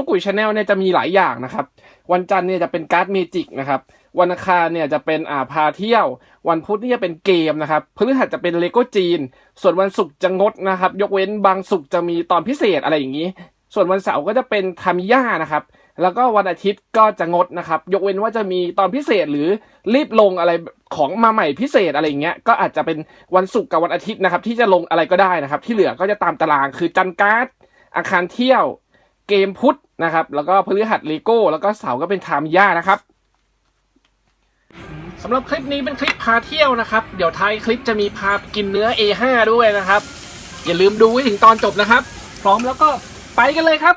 จุกุยชาแนลเนี่ยจะมีหลายอย่างนะครับ วันจันทร์เนี่ยจะเป็นการ์ดเมจิกนะครับวันอังคารเนี่ยจะเป็นอ่าพาเที่ยว วันพุธเนี่ยจะเป็นเกมนะครับพฤหัสจะเป็นเลโก้จีน ส่วนวันศุกร์จะงดนะครับ ยกเว้นบางศุกร์จะมีตอนพิเศษอะไรอย่างนี้ ส่วนวันเสาร์ก็จะเป็นทามิย่านะครับ แล้วก็วันอาทิตย์ก็จะงดนะครับ ยกเว้นว่าจะมีตอนพิเศษหรือรีบลงอะไรของมาใหม่พิเศษอะไรอย่างเงี้ยก็อาจจะเป็นวันศุกร์กับวันอาทิตย์นะครับ ที่จะลงอะไรก็ได้นะครับ ที่เหลือก็จะตามตารางคือจันทร์การ์ดอาคารเที่ยว เกมพุธ นะครับ แล้วก็พฤหัสเลโก้ แล้วก็เสาก็เป็นทามย่านะครับสำหรับคลิปนี้เป็นคลิปพาเที่ยวนะครับ เดี๋ยวท้ายคลิปจะมีพากินเนื้อ A5 ด้วยนะครับ อย่าลืมดูให้ถึงตอนจบนะครับ พร้อมแล้วก็ไปกันเลยครับ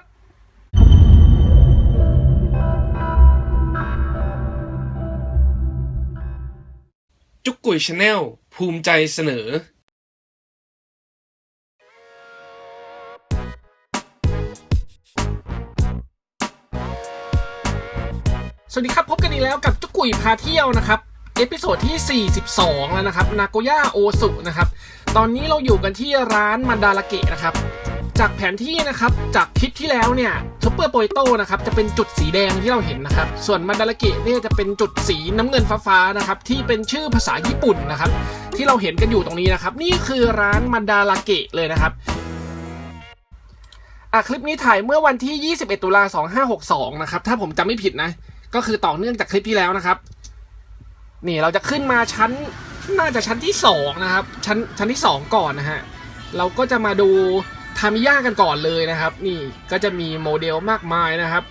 จุกกุยชาแนลภูมิใจเสนอ สวัสดีครับ พบกันอีกแล้วกับจุกุยพาเที่ยวนะครับ เอพิโซดที่ 42 แล้วนะครับ นาโกย่าโอสุนะครับ ตอนนี้เราอยู่กันที่ร้านมันดาราเกะนะครับ จากแผนที่นะครับ จากคลิปที่แล้วเนี่ยซุปเปอร์โปโต้นะครับ จะเป็นจุดสีแดงที่เราเห็นนะครับ ส่วนมันดาราเกะเนี่ยจะเป็นจุดสีน้ำเงินฟ้าๆนะครับ ที่เป็นชื่อภาษาญี่ปุ่นนะครับ ที่เราเห็นกันอยู่ตรงนี้นะครับ นี่คือร้านมันดาราเกะเลยนะครับอะคลิปนี้ถ่ายเมื่อวันที่ 21 ตุลา2562 นะครับ ถ้าผมจำไม่ผิดนะ ก็คือต่อเนื่องจากคลิปที่แล้วนะครับ นี่เราจะขึ้นมาชั้นน่าจะชั้นที่สองนะครับชั้นชั้นที่สองก่อนนะฮะเราก็จะมาดูทามิย่ากันก่อนเลยนะครับ นี่ก็จะมีโมเดลมากมายนะครับ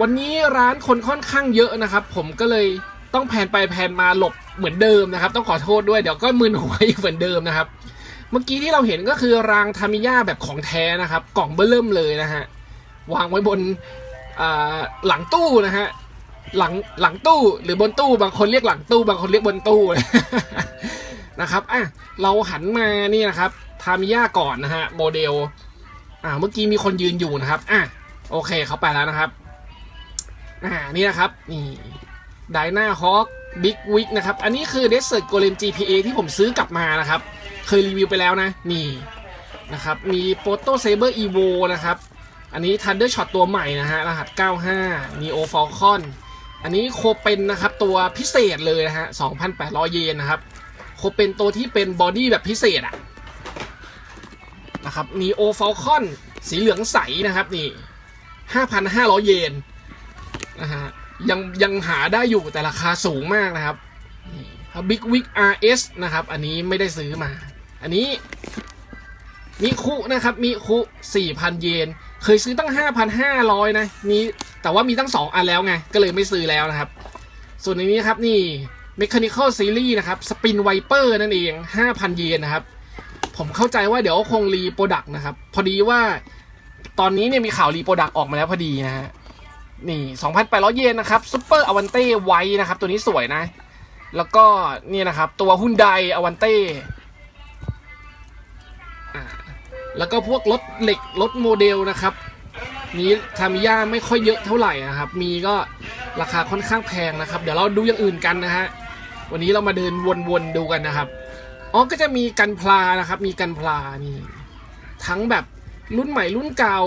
วันนี้ร้านคนค่อนข้างเยอะนะครับ ผมก็เลยต้องแผนไปแผนมาหลบเหมือนเดิมนะครับ ต้องขอโทษด้วยเดี๋ยวก็มึนหัวอีกเหมือนเดิมนะครับ เมื่อกี้ที่เราเห็นก็คือรางทามิย่าแบบของแท้นะครับ กล่องเบอร์เริ่มเลยนะฮะวางไว้บนหลังตู้นะฮะ หลังหลังตู้หรือบนตู้บางคนเรียกหลังตู้ บางคนเรียกบนตู้นะครับอะเราหันมานี่นะครับทามิยาก่อนนะฮะโมเดลอ่าเมื่อกี้มีคนยืนอยู่นะครับอะโอเคเขาไปแล้วนะครับอ่านี่นะครับนี่ไดนาฮอคบิ๊กวิกนะครับอันนี้คือ Desert Golem GPA ที่ผมซื้อกลับมานะครับ เคยรีวิวไปแล้วนะ นี่นะครับมี Photo Saber Evo นะครับ อันนี้ Thunder Shot ตัวใหม่นะฮะ รหัส 95 Neo Falcon อันันนี้โคเป็นนะครับตัวพิเศษเลยนะฮะ 2,800 เยนนะครับ โคเป็นตัวที่เป็นบอดี้แบบพิเศษอะนะครับ Neo Falcon สีเหลืองใสนะครับนี่ 5,500 เยนนะฮะยังยังหาได้อยู่แต่ราคาสูงมากนะครับนี่ครับ Big Wig RS นะครับ อันนี้ไม่ได้ซื้อมา อันนี้มิคุนะครับมิคุ4,000 เยน เคยซื้อตั้ง 5,500 นะมีแต่ว่ามีตั้ง 2 อันแล้วไง ก็เลยไม่ซื้อแล้วนะครับ ส่วนในนี้ครับนี่ Mechanical Series นะครับ Spin Viper นั่นเอง 5,000 เยนนะครับ ผมเข้าใจว่าเดี๋ยวคงรีโปรดักต์นะครับ พอดีว่าตอนนี้เนี่ยมีข่าวรีโปรดักต์ออกมาแล้วพอดีนะฮะนี่ 2,800 เยนนะครับ Super Avante White นะครับ ตัวนี้สวยนะ แล้วก็นี่นะครับ ตัว Hyundai Avante อ่า แล้วก็พวกรถเหล็กรถโมเดลนะครับ นี้ทามิยาไม่ค่อยเยอะเท่าไหร่นะครับ มีก็ราคาค่อนข้างแพงนะครับ เดี๋ยวเราดูอย่างอื่นกันนะฮะวันนี้เรามาเดินวนๆดูกันนะครับอ๋อก็จะมีกันพลานะครับ มีกันพลานี่ทั้งแบบรุ่นใหม่รุ่นเก่า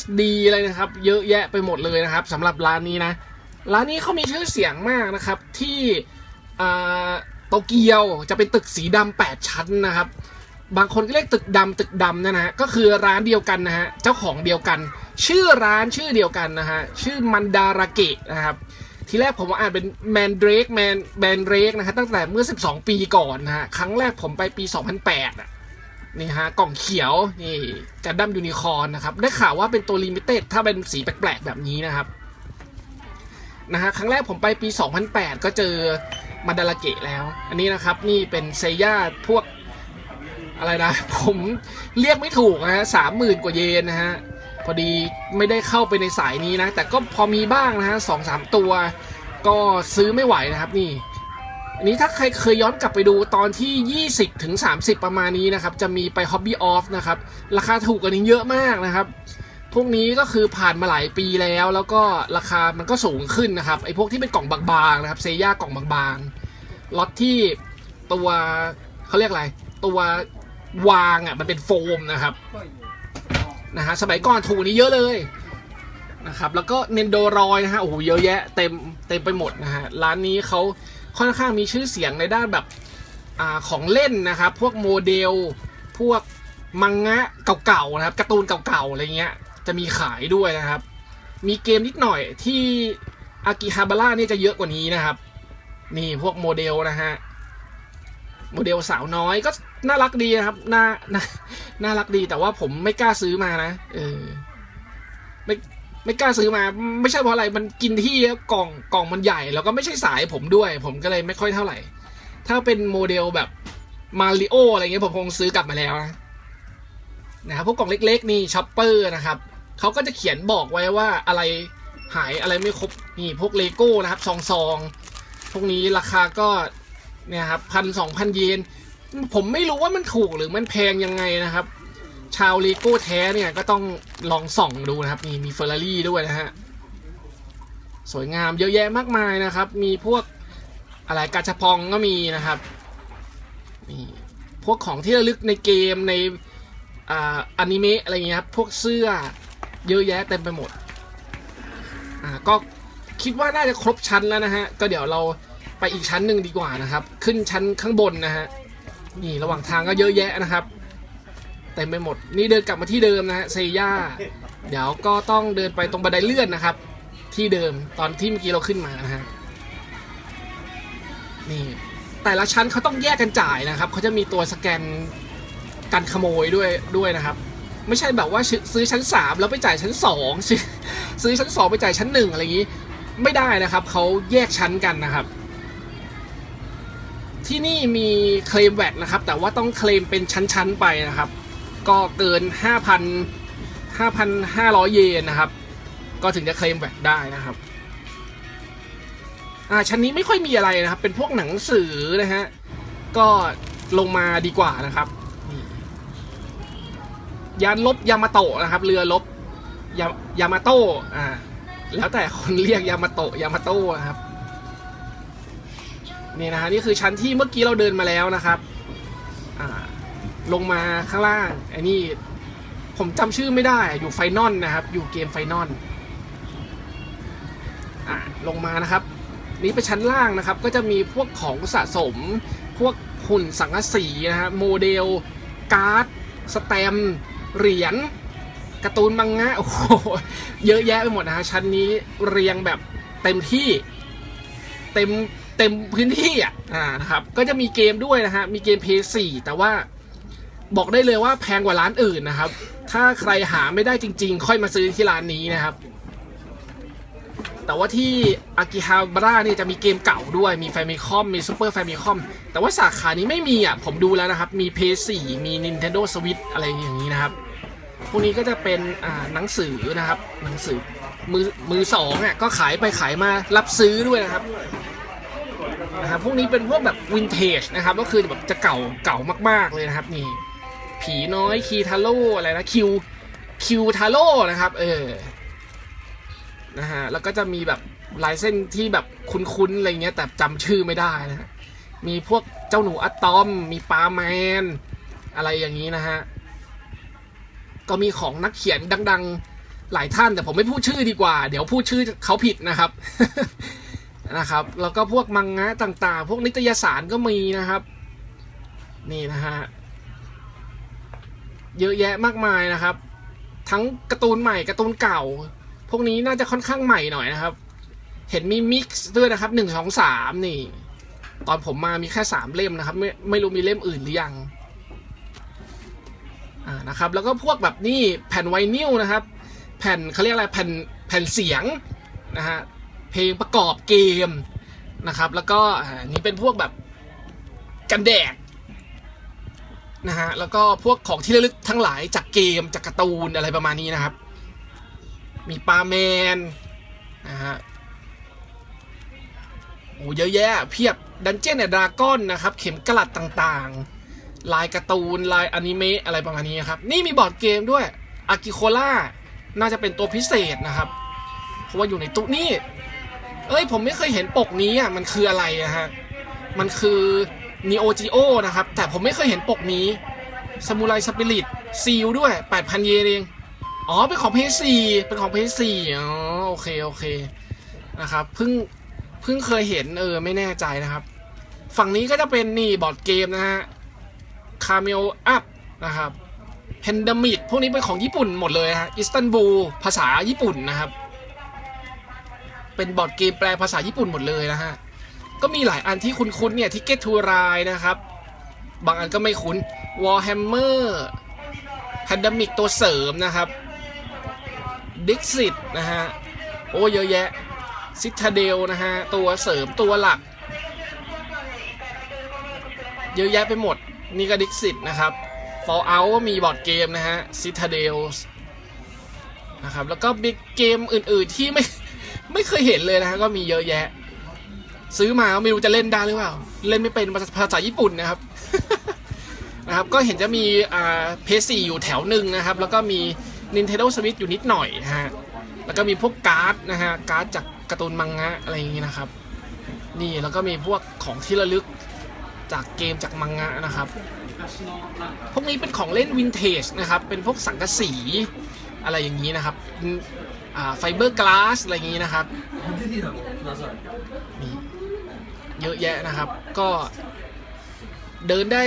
SD อะไรนะครับ เยอะแยะไปหมดเลยนะครับสำหรับร้านนี้นะร้านนี้เขามีชื่อเสียงมากนะครับที่โตเกียวจะเป็นตึกสีดำแปดชั้นนะครับ บางคนก็เรียกตึกดำตึกดำนะฮะก็คือร้านเดียวกันนะฮะเจ้าของเดียวกัน ชื่อร้านชื่อเดียวกันนะฮะชื่อมันดาราเกะนะครับทีแรกผมอ่านเป็นแมนเดรกแมนแมนเดรกนะฮะตั้งแต่เมื่อ 12 ปีก่อนนะฮะครั้งแรกผมไปปี 2008อะนี่ฮะกล่องเขียวนี่กันดั้มยูนิคอร์นะครับได้ข่าวว่าเป็นตัวลิมิเต็ดถ้าเป็นสีแปลกๆแบบนี้นะครับนะฮะครั้งแรกผมไปปี 2008 ก็เจอมันดาราเกะแล้ว อันนี้นะครับนี่เป็นเซย่าพวก อะไรนะ ผมเรียกไม่ถูกนะฮะสามหมื่นกว่าเยนนะฮะ พอดีไม่ได้เข้าไปในสายนี้นะ แต่ก็พอมีบ้างนะฮะสองสามตัว ก็ซื้อไม่ไหวนะครับนี่อันนี้ถ้าใครเคยย้อนกลับไปดูตอนที่ 20ถึง30 ประมาณนี้นะครับ จะมีไป Hobby Off นะครับ ราคาถูกกว่านี้เยอะมากนะครับ พวกนี้ก็คือผ่านมาหลายปีแล้ว แล้วก็ราคามันก็สูงขึ้นนะครับไอ้พวกที่เป็นกล่องบางๆนะครับเซย่ากล่องบางๆล็อตที่ตัวเขาเรียกอะไร ตัว วางอะมันเป็นโฟมนะครับนะฮะสมัยก่อนถูกนี้เยอะเลยนะครับแล้วก็เนนโดรอยนะฮะโอ้โหเยอะแยะเต็มเต็มไปหมดนะฮะร้านนี้เขาค่อนข้างมีชื่อเสียงในด้านแบบอ่าของเล่นนะครับพวกโมเดล พวกมังงะเก่าๆนะครับการ์ตูนเก่าๆอะไรเงี้ยจะมีขายด้วยนะครับ มีเกมนิดหน่อยที่อากิฮาบาร่านี่จะเยอะกว่านี้นะครับ นี่พวกโมเดลนะฮะโมเดลสาวน้อยก็ น่ารักดีครับน่าน่าน่ารักดีแต่ว่าผมไม่กล้าซื้อมานะเออไม่ไม่กล้าซื้อมา ไม่ใช่เพราะอะไรมันกินที่กล่องกล่องมันใหญ่ แล้วก็ไม่ใช่สายผมด้วย ผมก็เลยไม่ค่อยเท่าไหร่ ถ้าเป็นโมเดลแบบมาริโออะไรเงี้ยผมคงซื้อกลับมาแล้วนะนะครับพวกกล่องเล็ก ๆ นี่ช็อปเปอร์นะครับเขาก็จะเขียนบอกไว้ว่าอะไรหายอะไรไม่ครบนี่พวกเลโก้นะครับซองซองๆพวกนี้ราคาก็เนี่ยครับพันสองพันเยน ผมไม่รู้ว่ามันถูกหรือมันแพงยังไงนะครับ ชาวเลโก้แท้เนี่ยก็ต้องลองส่องดูนะครับนี่มีเฟอร์รารี่ด้วยนะฮะสวยงามเยอะแยะมากมายนะครับ มีพวกอะไรกาชาปองก็มีนะครับนี่พวกของที่ระลึกในเกมในอ่าอนิเมะอะไรเงี้ยครับพวกเสื้อเยอะแยะเต็มไปหมดอ่าก็คิดว่าน่าจะครบชั้นแล้วนะฮะก็เดี๋ยวเราไปอีกชั้นหนึ่งดีกว่านะครับ ขึ้นชั้นข้างบนนะฮะ นี่ระหว่างทางก็เยอะแยะนะครับเต็มไปหมด นี่เดินกลับมาที่เดิมนะฮะเซย่าเดี๋ยวก็ต้องเดินไปตรงบันไดเลื่อนนะครับ ที่เดิมตอนที่เมื่อกี้เราขึ้นมานะฮะนี่แต่ละชั้นเขาต้องแยกกันจ่ายนะครับเขาจะมีตัวสแกนกันขโมยด้วยด้วยนะครับ ไม่ใช่แบบว่าซื้อชั้นสามแล้วไปจ่ายชั้นสองซื้อชั้นสองไปจ่ายชั้นหนึ่งอะไรอย่างนี้ ไม่ได้นะครับเขาแยกชั้นกันนะครับ ที่นี่มีเคลมแวดนะครับ แต่ว่าต้องเคลมเป็นชั้นๆไปนะครับ ก็เกิน 5,000 5,500 เยนนะครับ ก็ถึงจะเคลมแวดได้นะครับอ่าชั้นนี้ไม่ค่อยมีอะไรนะครับ เป็นพวกหนังสือนะฮะก็ลงมาดีกว่านะครับยานลบยามาโตะนะครับ เรือลบยายามาโตะอ่าแล้วแต่คนเรียกยามาโตะยามาโตะนะครับ นี่นะฮะนี่คือชั้นที่เมื่อกี้เราเดินมาแล้วนะครับลงมาข้างล่างไอ้นี่ผมจำชื่อไม่ได้อยู่ไฟนอลนะครับ อยู่เกมไฟนอลอ่าลงมานะครับ นี่ไปชั้นล่างนะครับ ก็จะมีพวกของสะสม พวกหุ่นสังกะสีนะฮะโมเดล การ์ด สแตมเหรียญการ์ตูนมังงะโอ้โหเยอะแยะไปหมดนะฮะชั้นนี้เรียงแบบเต็มที่เต็ม เต็มพื้นที่อะอ่านะครับก็จะมีเกมด้วยนะฮะมีเกม PS4 แต่ว่าบอกได้เลยว่าแพงกว่าร้านอื่นนะครับ ถ้าใครหาไม่ได้จริง ๆ ค่อยมาซื้อที่ร้านนี้นะครับ แต่ว่าที่อากิฮาบาร่านี่จะมีเกมเก่าด้วยมีแฟมิคอมมีซูเปอร์แฟมิคอมแต่ว่าสาขานี้ไม่มีอะผมดูแล้วนะครับ มี PS4 มี Nintendo Switch อะไรอย่างนี้นะครับพวกนี้ก็จะเป็นอ่าหนังสือนะครับ หนังสือมือมือสองอะก็ขายไปขายมารับซื้อด้วยนะครับ นะครับพวกนี้เป็นพวกแบบวินเทจนะครับก็คือแบบจะเก่าเก่ามากๆเลยนะครับนี่ผีน้อยคีทาโร่อะไรนะคิวคิวทาโร่นะครับเออนะฮะแล้วก็จะมีแบบลายเส้นที่แบบคุ้นๆอะไรเงี้ยแต่จำชื่อไม่ได้นะฮะมีพวกเจ้าหนูอะตอม มีปลาแมน อะไรอย่างนี้นะฮะ ก็มีของนักเขียนดัง ๆ หลายท่านแต่ผมไม่พูดชื่อดีกว่า เดี๋ยวพูดชื่อเขาผิดนะครับ นะครับ แล้วก็พวกมังงะต่างๆ พวกนิตยสารก็มีนะครับ นี่นะฮะเยอะแยะมากมายนะครับ ทั้งการ์ตูนใหม่การ์ตูนเก่า พวกนี้น่าจะค่อนข้างใหม่หน่อยนะครับ เห็นมีมิกซ์ด้วยนะครับหนึ่งสองสามนี่ ตอนผมมามีแค่สามเล่มนะครับ ไม่ไม่รู้มีเล่มอื่นหรือยังอ่านะครับ แล้วก็พวกแบบนี่แผ่นไวนิลนะครับ แผ่นเขาเรียกอะไรแผ่นแผ่นเสียงนะฮะ เพลงประกอบเกมนะครับ แล้วก็อ่านี่เป็นพวกแบบกันแดดนะฮะแล้วก็พวกของที่ระลึกทั้งหลายจากเกมจากการ์ตูนอะไรประมาณนี้นะครับ มีปลาแมนนะฮะโอ้เยอะแยะเพียบดันเจี้ยนเนี่ยดราก้อนนะครับ เข็มกลัดต่างๆ ลายการ์ตูนลายอนิเมะอะไรประมาณนี้ครับ นี่มีบอร์ดเกมด้วยอากิโคล่าน่าจะเป็นตัวพิเศษนะครับ เพราะว่าอยู่ในตู้นี่ เอ้ยผมไม่เคยเห็นปกนี้อะมันคืออะไรอะฮะมันคือ Neo Geo นะครับ แต่ผมไม่เคยเห็นปกนี้ Samurai Spirit ซีลด้วย 8,000 เยนเอง อ๋อ เป็นของ PS4 เป็นของ PS4 อ๋อ โอเค โอเค นะครับ เพิ่ง เพิ่งเคยเห็นเออ ไม่แน่ใจนะครับ ฝั่งนี้ก็จะเป็นนี่บอร์ดเกมนะฮะ คาเมลอัพนะครับเพนดมิกพวกนี้เป็นของญี่ปุ่นหมดเลยฮะ อิสตันบูล ภาษาญี่ปุ่นนะครับ เป็นบอร์ดเกมแปลภาษาญี่ปุ่นหมดเลยนะฮะ ก็มีหลายอันที่คุ้นๆเนี่ยทิกเก็ตทูรายนะครับ บางอันก็ไม่คุ้น Warhammer Pandemic ตัวเสริมนะครับ Dixit นะฮะ โอ้เยอะแยะ Citadel นะฮะ ตัวเสริมตัวหลัก เยอะแยะไปหมด นี่ก็ Dixit นะครับ Fallout ก็มีบอร์ดเกมนะฮะ Citadel นะครับ แล้วก็บิ๊กเกมอื่นๆที่ไม่ ไม่เคยเห็นเลยนะฮะก็มีเยอะแยะ ซื้อมาก็ไม่รู้จะเล่นได้หรือเปล่า เล่นไม่เป็นภาษาญี่ปุ่นนะครับนะครับ ก็เห็นจะมีอ่าเพซีอยู่แถวหนึ่งนะครับ แล้วก็มี Nintendo Switch อยู่นิดหน่อยนะฮะแล้วก็มีพวกการ์ดนะฮะการ์ดจากการ์ตูนมังงะอะไรอย่างงี้นะครับ นี่แล้วก็มีพวกของที่ระลึกจากเกมจากมังงะนะครับ พวกนี้เป็นของเล่นวินเทจนะครับ เป็นพวกสังกะสีอะไรอย่างนี้นะครับ ไฟเบอร์กลาสอะไรอย่างนี้นะครับนี่เยอะแยะนะครับ ก็เดินได้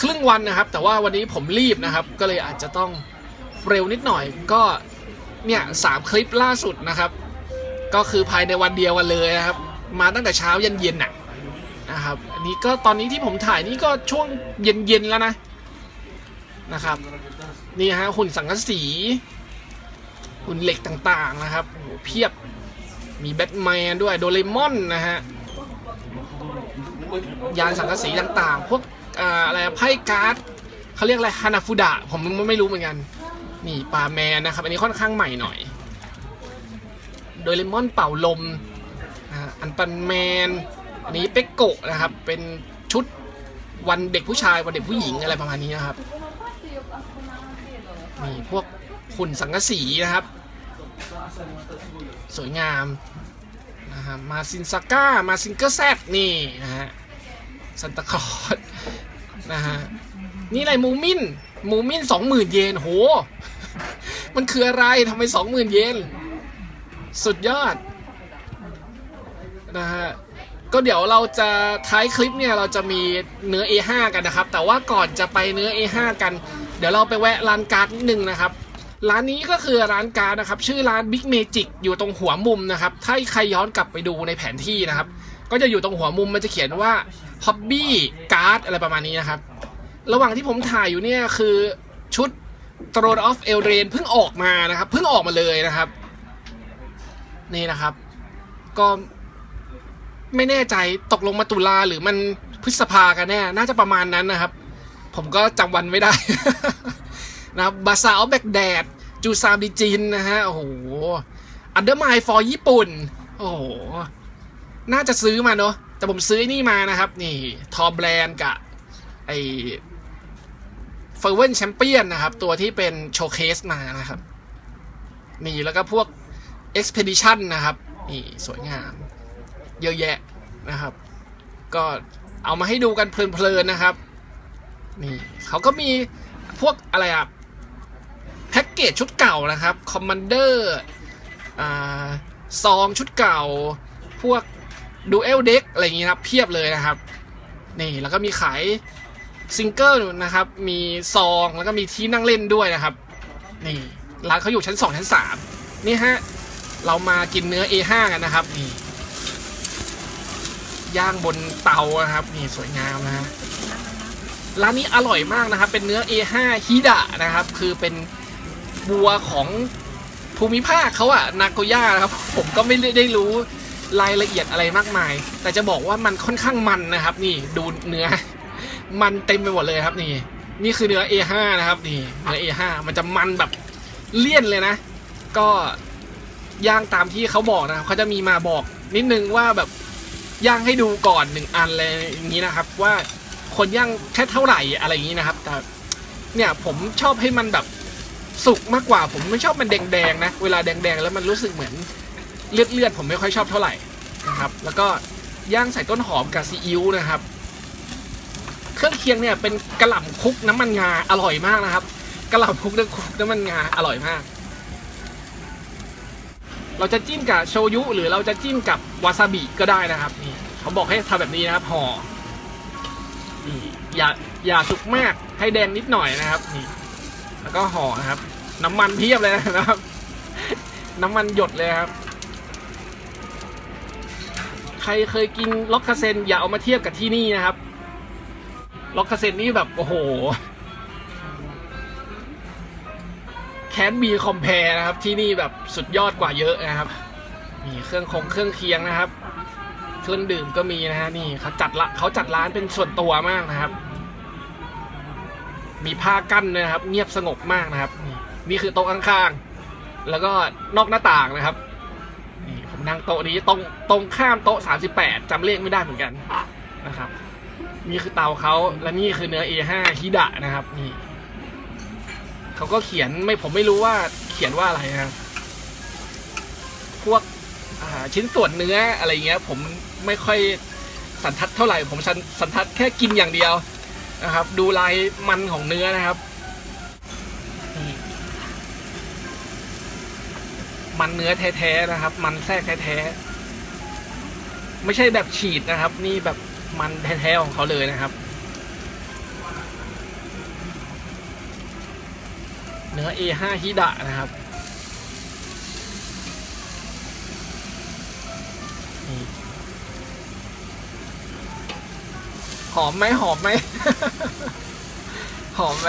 ครึ่งวันนะครับ แต่ว่าวันนี้ผมรีบนะครับ ก็เลยอาจจะต้องเร็วนิดหน่อย ก็เนี่ยสามคลิปล่าสุดนะครับ ก็คือภายในวันเดียวกันเลยนะครับ มาตั้งแต่เช้ายันเย็นน่ะนะครับ อันนี้ก็ตอนนี้ที่ผมถ่ายนี่ก็ช่วงเย็นๆแล้วนะนะครับ นี่ฮะหุ่นสังกะสี หุ่นเหล็กต่างๆนะครับโอ้โหเพียบมีแบทแมนด้วยโดเรมอนนะฮะยานสังกะสีต่างๆ พวกออะไรไพ่การ์ดเขาเรียกอะไรฮานาฟุดะผมไม่รู้เหมือนกัน นี่ปลาแมนนะครับ อันนี้ค่อนข้างใหม่หน่อย โดเรมอนเป่าลมอันปันแมน อันนี้เป็กโกะนะครับ เป็นชุดวันเด็กผู้ชายวันเด็กผู้หญิงอะไรประมาณนี้นะครับนี่พวกหุ่นสังกะสีนะครับ สวยงามนะฮะมาซินซาก้ามาซิงเกอร์แซดนี่นะฮะซันตาคลอสนะฮะนี่อะไรมูมินมูมินสองหมื่นเยนโห มันคืออะไรทำไมสองหมื่นเยน สุดยอดนะฮะก็เดี๋ยวเราจะท้ายคลิปเนี่ย เราจะมีเนื้อ A5 กันนะครับ แต่ว่าก่อนจะไปเนื้อ A5 กัน เดี๋ยวเราไปแวะร้านการ์ดนิดนึงนะครับ ร้านนี้ก็คือร้านการ์ดนะครับ ชื่อร้าน Big Magic อยู่ตรงหัวมุมนะครับ ถ้าใครย้อนกลับไปดูในแผนที่นะครับ ก็จะอยู่ตรงหัวมุมมันจะเขียนว่า Hobby Card อะไรประมาณนี้นะครับ ระหว่างที่ผมถ่ายอยู่เนี่ยคือชุด Throne of Eldraine เพิ่งออกมานะครับ เพิ่งออกมาเลยนะครับ นี่นะครับ ก็ไม่แน่ใจตกลงมาตุลาหรือมันพฤษภากันแน่ น่าจะประมาณนั้นนะครับ ผมก็จำวันไม่ได้ นะครับบาซาออฟแบกแดดจูซามดิจินนะฮะ โอ้โหอันเดอร์ไมฟอร์ญี่ปุ่น โอ้โห น่าจะซื้อมาเนาะแต่ผมซื้อนี่มานะครับ นี่ ทอแบรนด์กับไอเฟอร์เวนแชมเปี้ยนนะครับ ตัวที่เป็นโชว์เคสมานะครับ นี่แล้วก็พวก Expedition นะครับ นี่ สวยงาม เยอะแยะนะครับ ก็เอามาให้ดูกันเพลินๆนะครับ นี่เขาก็มีพวกอะไรอะ เกจชุดเก่านะครับคอมมานเดอร์ซองชุดเก่า พวกดูเอลเด็กอะไรอย่างงี้นะครับเพียบเลยนะครับนี่แล้วก็มีขายซิงเกิลนะครับ มีซองแล้วก็มีที่นั่งเล่นด้วยนะครับนี่ร้านเขาอยู่ชั้น 2 ชั้น 3 นี่ฮะ เรามากินเนื้อ A5 กันนะครับนี่ย่างบนเตานะครับนี่สวยงามนะฮะร้านนี้อร่อยมากนะครับ เป็นเนื้อ A5 ฮิดะนะครับ คือเป็น บัวของภูมิภาคเขาอะนาโกย่านะครับ ผมก็ไม่ได้รู้รายละเอียดอะไรมากมาย แต่จะบอกว่ามันค่อนข้างมันนะครับ นี่ดูเนื้อ มันเต็มไปหมดเลยครับนี่ นี่คือเนื้อ A5 นะครับนี่เนื้อ A5 มันจะมันแบบเลี่ยนเลยนะ ก็ย่างตามที่เขาบอกนะครับเขาจะมีมาบอกนิดนึงว่าแบบย่างให้ดูก่อนหนึ่งอันเลยอย่างนี้นะครับ ว่าคนย่างแค่เท่าไหร่อะไรอย่างนี้นะครับ แต่เนี่ยผมชอบให้มันแบบ สุกมากกว่าผมไม่ชอบมันแดงๆนะ เวลาแดงๆ แล้วมันรู้สึกเหมือนเลือดเลือดๆผมไม่ค่อยชอบเท่าไหร่นะครับ แล้วก็ย่างใส่ต้นหอมกับซีอิ๊วนะครับ เครื่องเคียงเนี่ยเป็นกระหล่ำคุกน้ำมันงาอร่อยมากนะครับกระหล่ำคุกน้ำคุกน้ำมันงาอร่อยมาก เราจะจิ้มกับโชยุ หรือเราจะจิ้มกับวาซาบิก็ได้นะครับนี่เขาบอกให้ทำแบบนี้นะครับห่อนี่อย่าอย่าสุกมากให้แดงนิดหน่อยนะครับนี่ แล้วก็ห่อนะครับ น้ำมันเพียบเลยนะครับ น้ำมันหยดเลยครับ ใครเคยกินล็อกคาเซนอย่าเอามาเทียบกับที่นี่นะครับ ล็อกคาเซนนี่แบบโอ้โหแคนบีคอมเพลนะครับ ที่นี่แบบสุดยอดกว่าเยอะนะครับ มีเครื่องคงเครื่องเคียงนะครับ เครื่องดื่มก็มีนะฮะนี่เขาจัดละเขาจัดร้านเป็นส่วนตัวมากนะครับ มีผ้ากั้นนะครับ เงียบสงบมากนะครับ นี่คือโต๊ะข้างๆ แล้วก็นอกหน้าต่างนะครับนี่ผมนั่งโต๊ะนี้ตรงตรงข้ามโต๊ะ 38จำเลขไม่ได้เหมือนกันนะครับ นี่คือเตาเขาและนี่คือเนื้อ A5 ฮิดะนะครับนี่เขาก็เขียนไม่ผมไม่รู้ว่าเขียนว่าอะไรนะครับพวกชิ้นส่วนเนื้ออะไรเงี้ย ผมไม่ค่อยสันทัดเท่าไหร่ ผมสันสันทัดแค่กินอย่างเดียว นะครับ ดูลายมันของเนื้อนะครับ มันเนื้อแท้ๆนะครับ มันแทรกแท้ๆไม่ใช่แบบฉีดนะครับ นี่แบบมันแท้ๆของเขาเลยนะครับ เนื้อ A5 ฮิดะนะครับ หอมไหมหอมไหมหอมไหม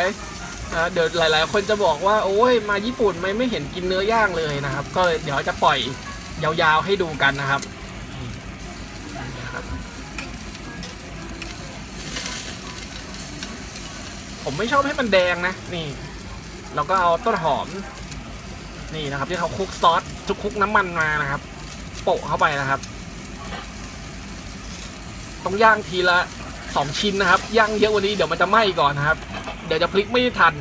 นะเดี๋ยวหลาย ๆ คนจะบอกว่าโอ้ยมาญี่ปุ่นไม่ไม่เห็นกินเนื้อย่างเลยนะครับ ก็เดี๋ยวจะปล่อยยาวๆให้ดูกันนะครับผมไม่ชอบให้มันแดงนะนี่เราก็เอาต้นหอม นี่นะครับที่เขาคลุกซอสทุกคลุกน้ำมันมานะครับ โปะเข้าไปนะครับ ต้องย่างทีละ สองชิ้นนะครับย่างเยอะกวันนี้เดี๋ยวมันจะไหม้ก่อนนะครับ เดี๋ยวจะพลิกไม่ทัน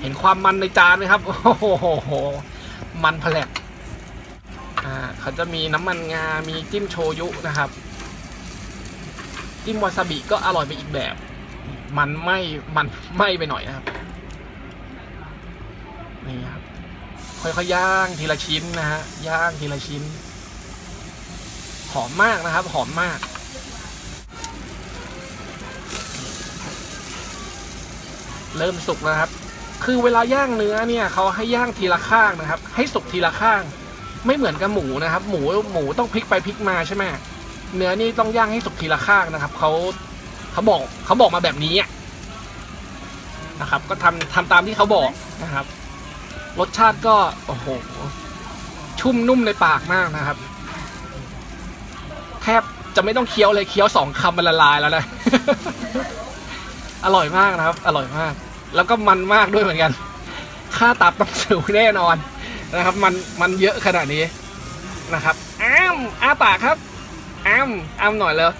เห็นความมันในจานไหมครับ โอ้โห มันแผลกอ่าเขาจะมีน้ำมันงา มีจิ้มโชยุนะครับ จิ้มวาซาบิก็อร่อยไปอีกแบบ มันไหม่มันไหม้ไปหน่อยนะครับ นี่ครับ ค่อยๆย่างทีละชิ้นนะฮะ ย่างทีละชิ้น หอมมากนะครับ หอมมาก เริ่มสุกแล้วครับ คือเวลาย่างเนื้อเนี่ยเขาให้ย่างทีละข้างนะครับ ให้สุกทีละข้าง ไม่เหมือนกับหมูนะครับ หมูหมูต้องพลิกไปพลิกมาใช่ไหมเนื้อนี่ต้องย่างให้สุกทีละข้างนะครับเขาเขาบอกเขาบอกมาแบบนี้นะครับ ก็ทำทำตามที่เขาบอกนะครับ รสชาติก็โอ้โหชุ่มนุ่มในปากมากนะครับ แทบจะไม่ต้องเคี้ยวเลยเคี้ยวสองคำมันละลายแล้วนะ อร่อยมากนะครับ อร่อยมาก แล้วก็มันมากด้วยเหมือนกัน ค่าตับต้องสูงแน่นอนนะครับ มันมันเยอะขนาดนี้นะครับอ้ามอาปากครับอ้ามอ้ามหน่อยเลย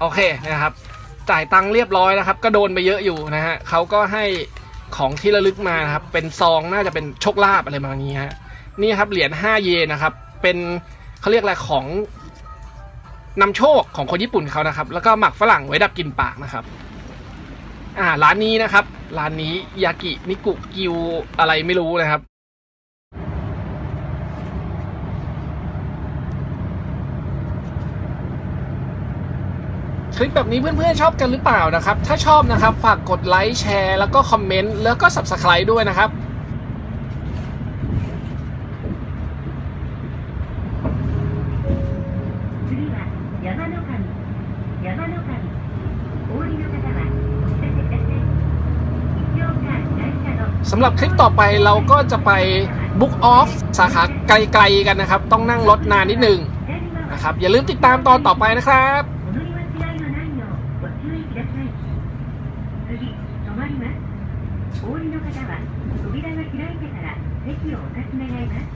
โอเคนะครับ จ่ายตังค์เรียบร้อยนะครับ ก็โดนไปเยอะอยู่นะฮะเขาก็ให้ของที่ระลึกมานะครับ เป็นซองน่าจะเป็นโชคลาภอะไรประมาณนี้ฮะนี่ครับเหรียญ5เยนนะครับ เป็นเขาเรียกอะไรของนำโชคของคนญี่ปุ่นเขานะครับ แล้วก็หมักฝรั่งไว้ดับกลิ่นปากนะครับ อ่าร้านนี้นะครับ ร้านนี้ยากินิกุกิวอะไรไม่รู้นะครับ คลิปแบบนี้เพื่อนๆชอบกันหรือเปล่านะครับ ถ้าชอบนะครับ ฝากกดไลค์แชร์แล้วก็คอมเมนต์แล้วก็ Subscribe ด้วยนะครับสำหรับคลิปต่อไปเราก็จะไปบุ๊กออฟสาขาไกลๆกันนะครับ ต้องนั่งรถนานนิดนึงนะครับ อย่าลืมติดตามตอนต่อไปนะครับ お降りの方は扉が開いてから席をお立ち願います。